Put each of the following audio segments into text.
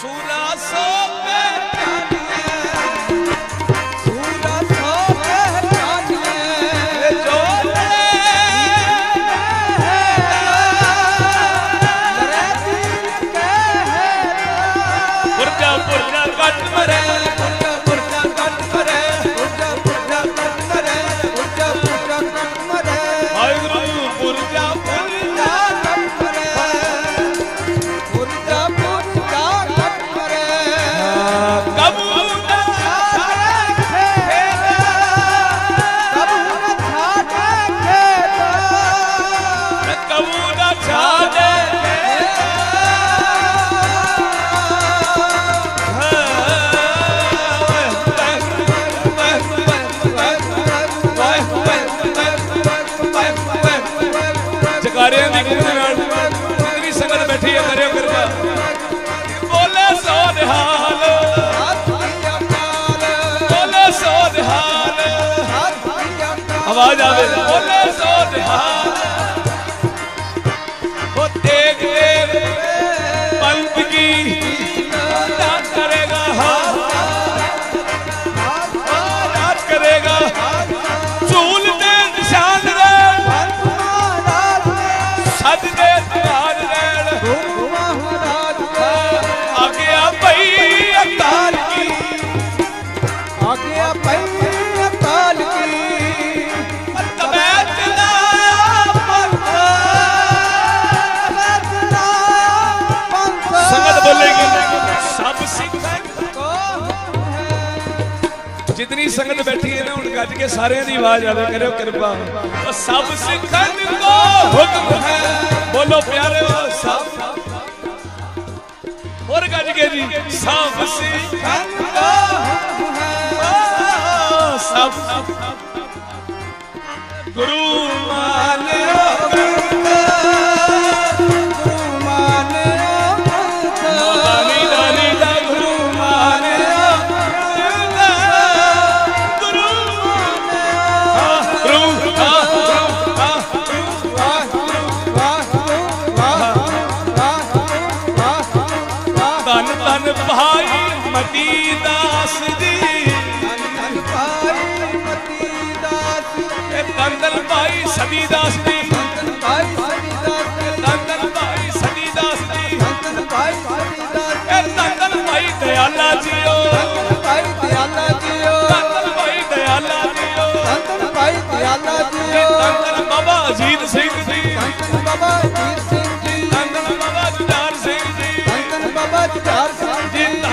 ਸੂਰਾ ਸੋਪੇ ਜਾਣੀਏ ਸੂਰਾ ਸੋਪੇ ਜਾਣੀਏ ਜੋਲੇ ਮਰੇ ਦਿਲ ਕਹੇ ਪੁਰਜਾ ਪੁਰਜਾ ਕੱਟ ਮਰੇ। ਜਿਤਨੀ ਸੰਗਤ ਬੈਠੀ ਹੈ ਨਾ, ਹੁਣ ਗੱਜ ਕੇ ਸਾਰਿਆਂ ਦੀ ਆਵਾਜ਼ ਆਵੇ, ਕਰਿਓ ਕਿਰਪਾ। ਉਹ ਸਭ ਸਿੱਖਾਂ ਕੋ ਹੁਕਮ ਹੈ। ਬੋਲੋ ਪਿਆਰਿਓ, ਸਭ। ਹੋਰ ਗੱਜ ਕੇ ਜੀ, ਸਭ ਸਿੱਖਾਂ ਕੋ ਹੁਕਮ ਹੈ। ਸਭ। ਗੁਰੂ ਧੰਨ ਭਾਈ ਮਤੀ ਦਾਸ ਜੀ। ਧੰਨ ਭਾਈ ਮਤੀ ਦਾਸ ਜੀ। ਇਹ ਧੰਨ ਭਾਈ ਸਦੀ ਦਾਸ ਜੀ। 黄金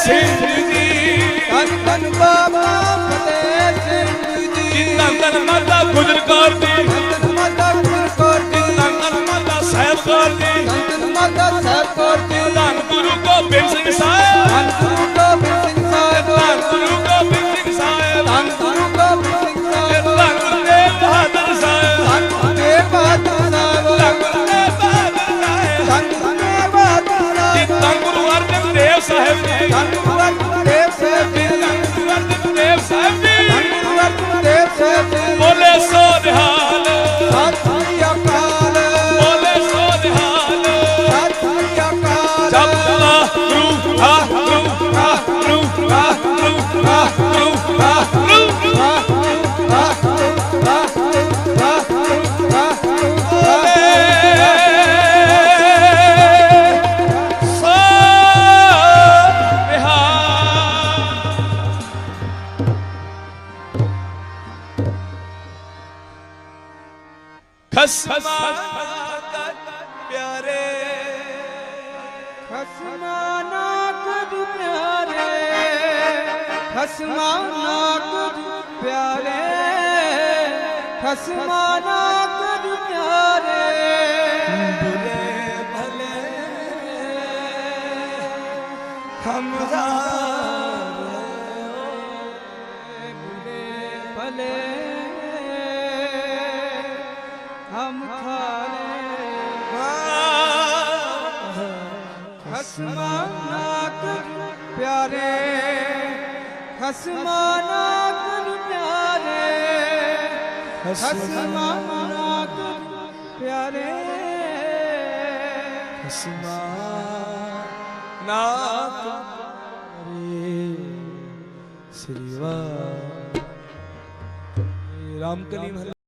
ਸਿੰਘ ਜੀ ਤਨ ਤਨ ਬਾਬਾ ਫਤਿਹ ਸਿੰਘ ਜੀ ਤਨ ਤਨ ਮਾਤਾ साहेब खसमा कर प्यारे खसमा ना कर प्यारे खसमा ना कर प्यारे खसमा ना कर प्यारे बुरे भले हमरा बुरे भले ਹਮ ਖਾਨੇ ਖਸਮਾ ਨਾ ਕਰ ਪਿਆਰੇ, ਖਸਮਾ ਨਾ ਕਰ ਪਿਆਰੇ, ਖਸਮਾ ਨਾ ਕਰ ਪਿਆਰੇ। ਖਸਮਾ ਨਾ ਕਰ ਸ੍ਰੀ ਰਾਮ